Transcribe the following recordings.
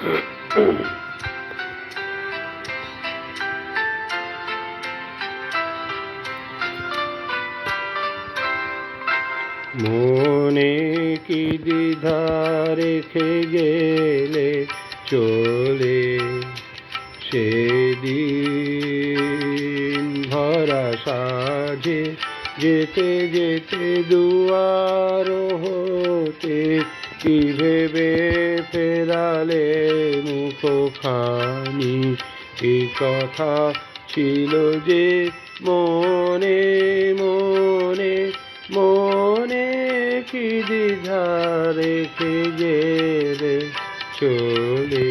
মনে কি দ্বিধা রেখে গেলে চলে সেদিন ভরা সাজে যেতে যেতে দুয়ার হতে কি ভেবে ফেরালে মুখখানি। এ কথা ছিল যে মনে মনে মনে কি দ্বিধা রেখে গেলে চলে?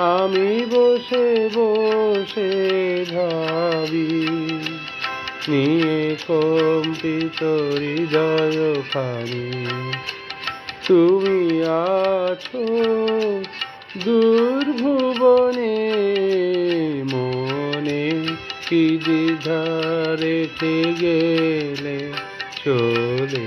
আমি বসে বসে ভাবি, নিয়ে কম্পিত হৃদয় খানি তুমি আছো দুর্ভুবনে, মনে কি দ্বিধা রেখে গেলে চলে?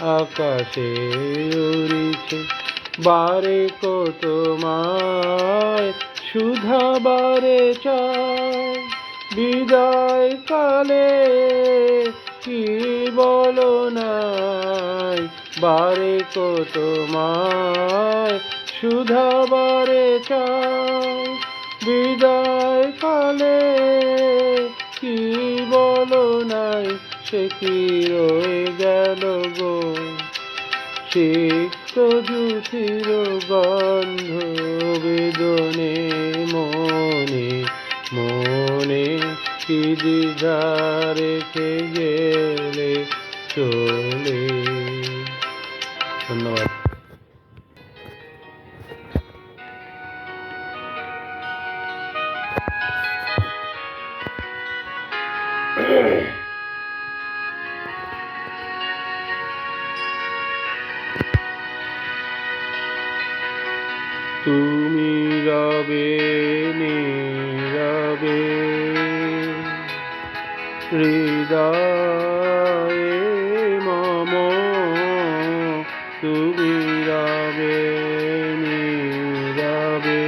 আকাশে উড়িছে বারে কত মায়, সুধা বারে চায়। বিদায় কালে কি বলো নাই? বারে কত মায়, সুধা বারে চায়। বিদায় কালে কি বলো নাই? সে কি রয়ে গেল গো? সিক্ত জুতির গন্ধ বেদনে মনে মনে কি রেখে গেলে চলে? ধন্যবাদ। তুমি হৃদয়ে মম তুমি রবে নীরবে।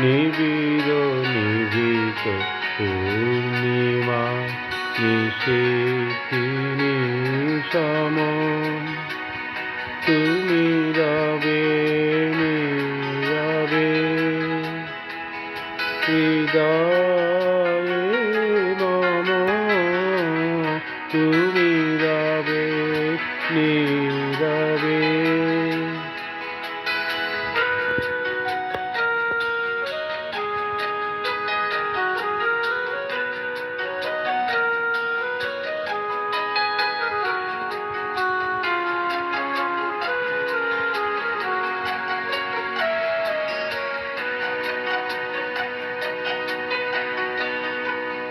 নিবিড় নিভৃত পূর্ণিমা নিশিথিনী সম তুমি হৃদয়ে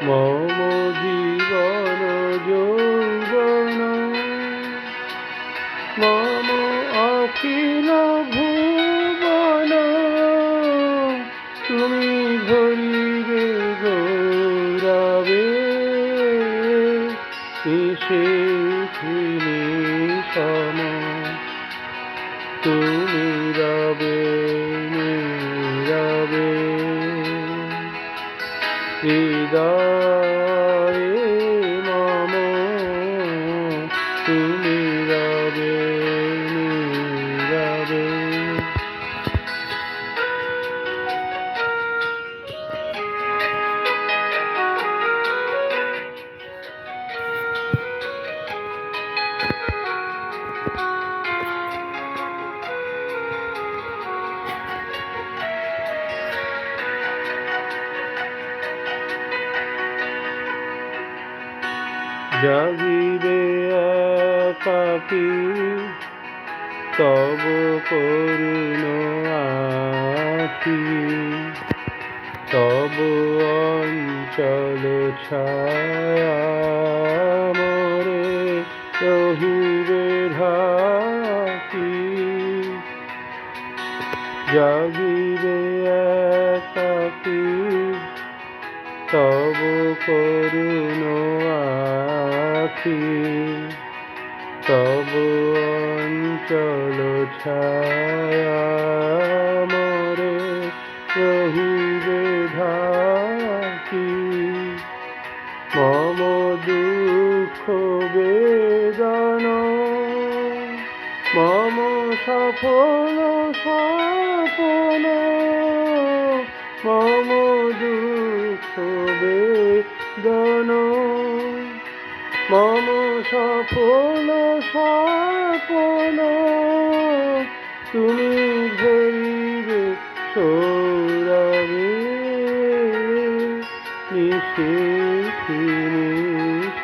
মম জীবন যৌবন। মম অখিল ভুবন। তুমি ভরিবে গৌরবে। তিনি সম। তুমি রবে নীরবে। হৃদয়ে। জাগিবে একাকী তব করুণ আখি। তব অঞ্চল ছায়া মরে রহিবে ঢাকি। জাগিবে একাকী তব করুণ আখি তব অঞ্চল ছায়া মরে রহিবে ঢাকি মম দুঃখ বেদন, মম সফল সপন মম দুঃখ বেদন। মম সফল সপন তুমি ভরিবে সৌরভে নিশিথিনি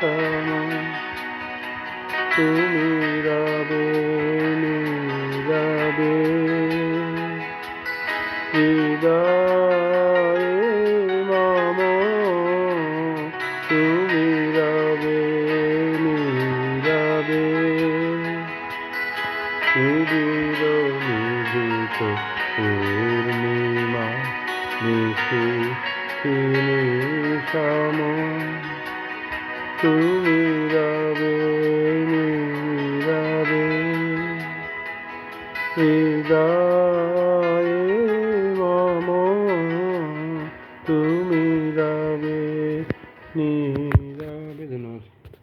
সম। তুমি রবে নীরবে। হৃদয়ে পূর্ণিমা নিশি তিনি সম। তুমি রবে নীরবে হৃদয়ে